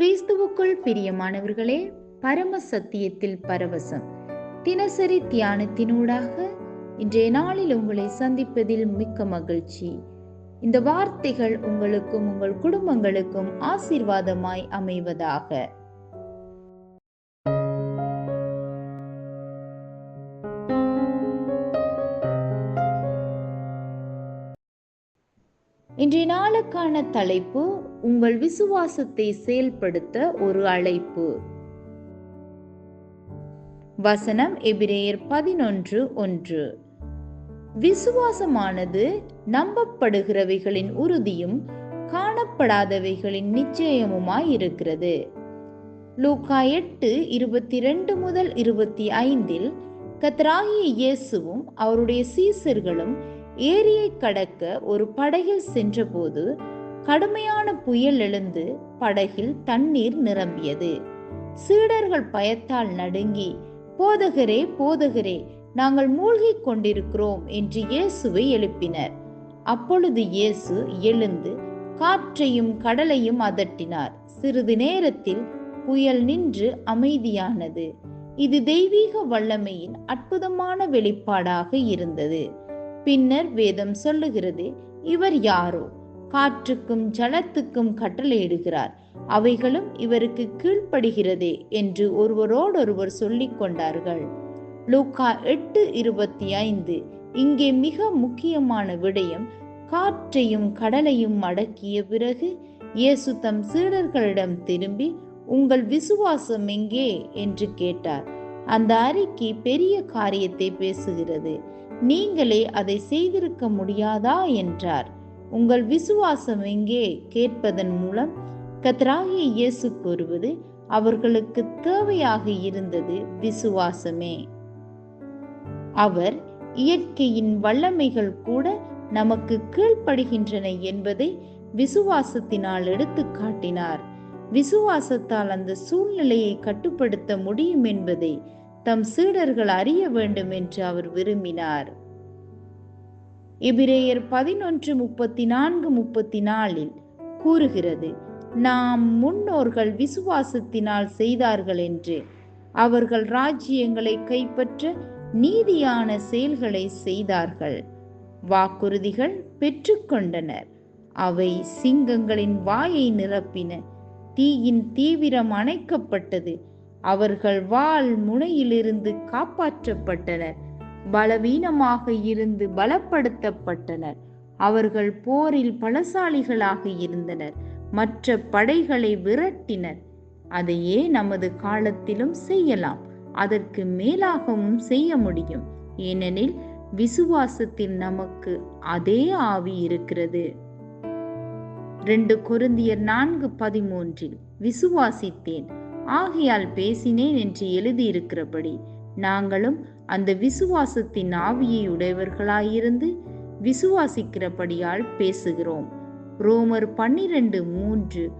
கிறிஸ்துவுக்குள் பிரியமானவர்களே பரம சத்தியத்தில் பரவசம். தினசரி தியானத்தினூடாக இன்றைய நாளில் உங்களை சந்திப்பதில் மிக்க மகிழ்ச்சி. இந்த வார்த்தைகள் உங்களுக்கும் உங்கள் குடும்பங்களுக்கும் ஆசீர்வாதமாய் அமைவதாக. இன்றைய நாளுக்கான தலைப்பு உங்கள் விசுவாசத்தை செயல்படுத்த ஒரு அழைப்பு. வசனம் எபிரேயர் பதினொன்று ஒன்று. விசுவாசமானது நம்பப்படுகிறவைகளின் உறுதியும் காணப்படாதவைகளின் நிச்சயமுமாய் இருக்கிறது. லூக்கா எட்டு இருபத்தி ரெண்டு முதல் இருபத்தி ஐந்தில் கத்ராகிய இயேசுவும் அவருடைய சீசர்களும் ஏரியை கடக்க ஒரு படகில் சென்றபோது கடுமையான புயல் எழுந்து படகில் தண்ணீர் நிரம்பியது. சீடர்கள் பயத்தால் நடுங்கி போதகரே போதகரே நாங்கள் மூழ்கிக் கொண்டிருக்கிறோம் என்று இயேசுவை எழுப்பினர். அப்பொழுது இயேசு எழுந்து காற்றையும் கடலையும் அதட்டினார். சிறிது நேரத்தில் புயல் நின்று அமைதியானது. இது தெய்வீக வல்லமையின் அற்புதமான வெளிப்பாடாக இருந்தது. பின்னர் வேதம் சொல்லுகிறது இவர் யாரோ? காற்றுக்கும் ஜலத்துக்கும் கட்டளையிடுகிறார். அவைகளும் இவருக்கு கீழ்ப்படுகிறதே என்று ஒருவரோடொருவர் சொல்லிக் கொண்டார்கள். லூக்கா எட்டு இருபத்தி ஐந்து. இங்கே மிக முக்கியமான விடயம் காற்றையும் கடலையும் அடக்கிய பிறகு இயேசு தம் சீடர்களிடம் திரும்பி உங்கள் விசுவாசம் எங்கே? என்று கேட்டார். அந்த அறிக்கை பெரிய காரியத்தை பேசுகிறது. நீங்களே அதை செய்திருக்க முடியாதா? என்றார். உங்கள் விசுவாசம் எங்கே? கேட்பதன் மூலம் கத்ராகிய இயேசு கூறுவது அவர்களுக்கு தேவையாக இருந்தது விசுவாசமே. அவர் இயற்கையின் வல்லமைகள் கூட நமக்கு கீழ்ப்படுகின்றன என்பதை விசுவாசத்தினால் எடுத்து காட்டினார். விசுவாசத்தால் அந்த சூழ்நிலையை கட்டுப்படுத்த முடியும் என்பதை தம் சீடர்கள் அறிய வேண்டும் என்று அவர் விரும்பினார். எபிரேயர் பதினொன்று முப்பத்தி நான்கு முப்பத்தி நாலில் கூறுகிறது நாம் முன்னோர்கள் விசுவாசத்தினால் செய்தார்கள் என்று. அவர்கள் ராஜ்யங்களை கைப்பற்ற நீதியான செயல்களை செய்தார்கள். வாக்குறுதிகள் பெற்றுக்கொண்டனர். அவை சிங்கங்களின் வாயை நிரப்பின. தீயின் தீவிரம் அணைக்கப்பட்டது. அவர்கள் வாள் முனையிலிருந்து காப்பாற்றப்பட்டனர். பலவீனமாக இருந்து பலப்படுத்தப்பட்டனர். அவர்கள் போரில் பலசாலிகளாக இருந்தனர். மற்ற படைகளை விரட்டினர். அதையே நமது காலத்திலும் செய்யலாம். அதற்கு மேலாகவும் செய்ய முடியும். ஏனெனில் விசுவாசத்தில் நமக்கு அதே ஆவி இருக்கிறது. ரெண்டு கொருந்தியர் நான்கு பதிமூன்றில் விசுவாசித்தேன். ஆகையால் பேசினேன் என்று எழுதியிருக்கிறபடி நாங்களும் அந்த விசுவாசத்தின் ஆவியை உடையவர்களாயிருந்து விசுவாசிக்கிறபடியால் பேசுகிறோம். ரோமர் பன்னிரண்டு மூன்று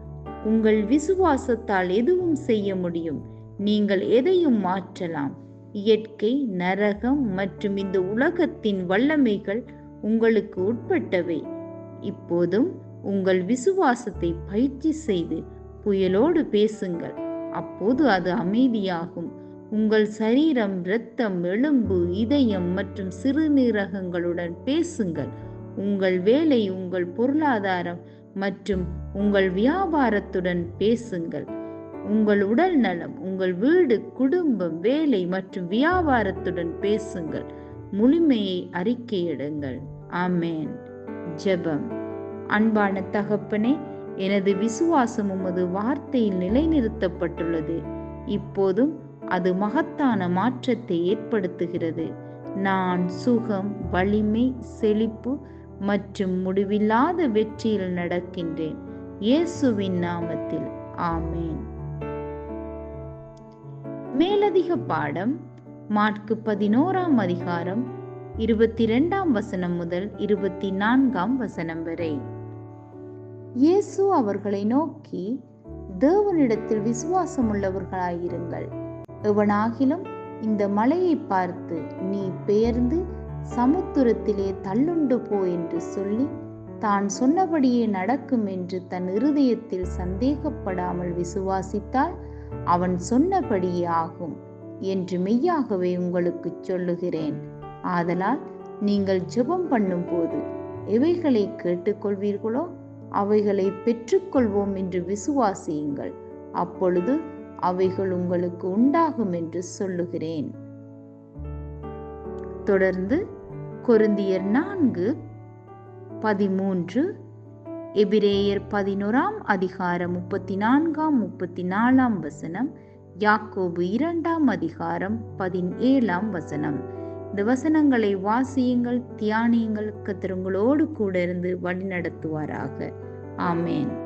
உங்கள் விசுவாசத்தால் எதுவும் செய்ய முடியும் நீங்கள் எதையும் மாற்றலாம். இயற்கை நரகம் மற்றும் இந்த உலகத்தின் வல்லமைகள் உங்களுக்கு உட்பட்டவை. இப்போதும் உங்கள் விசுவாசத்தை பயிற்சி செய்து புயலோடு பேசுங்கள். அப்போது அது அமைதியாகும். உங்கள் சரீரம் இரத்தம் எலும்பு இதயம் மற்றும் சிறுநீரகங்களுடன் பேசுங்கள். உங்கள் வேலை உங்கள் பொருளாதாரம் மற்றும் உங்கள் வியாபாரத்துடன் பேசுங்கள். உங்கள் உடல் நலம் உங்கள் வீடு குடும்பம் வேலை மற்றும் வியாபாரத்துடன் பேசுங்கள். முழுமையை அறிக்கையிடுங்கள். ஆமேன். ஜெபம். அன்பான தகப்பனே எனது விசுவாசம் உமது வார்த்தையில் நிலைநிறுத்தப்பட்டுள்ளது. இப்போதும் அது மகத்தான மாற்றத்தை ஏற்படுத்துகிறது. நான் சுகம் வலிமை செழிப்பு மற்றும் முடிவில்லாத வெற்றியில் நடக்கின்றேன். இயேசுவின் நாமத்தில். ஆமேன். மேலதிக பாடம் மார்க்கு பதினோராம் அதிகாரம் இருபத்தி இரண்டாம் வசனம் முதல் இருபத்தி நான்காம் வசனம் வரை. இயேசு அவர்களை நோக்கி தேவனிடத்தில் விசுவாசம் உள்ளவர்களாயிருங்கள் எவனாகிலும் இந்த மலையை பார்த்து நீ பெயர்ந்து சமுத்திரத்திலே தள்ளுண்டு போ என்று சொல்லி தான் சொன்னபடியே நடக்கும் என்று தன் இருதயத்தில் சந்தேகப்படாமல் விசுவாசித்தால் அவன் சொன்னபடியே ஆகும் என்று மெய்யாகவே உங்களுக்கு சொல்லுகிறேன். ஆதலால் நீங்கள் ஜெபம் பண்ணும்போது எவைகளை கேட்டுக்கொள்வீர்களோ அவைகளை பெற்றுக்கொள்வோம் என்று விசுவாசியுங்கள். அப்பொழுது அவைகள் உங்களுக்கு உண்டாகும் என்று சொல்லுகிறேன். தொடர்ந்து கொருந்தியர் நான்கு பதிமூன்று எபிரேயர் பதினோராம் அதிகாரம் முப்பத்தி நான்காம் முப்பத்தி நாலாம் வசனம் யாக்கோபு இரண்டாம் அதிகாரம் பதினேழாம் வசனம். இந்த வசனங்களை வாசியுங்கள் தியானியுங்கள் கத்திரங்களோடு கூட இருந்து வழிநடத்துவாராக. ஆமேன்.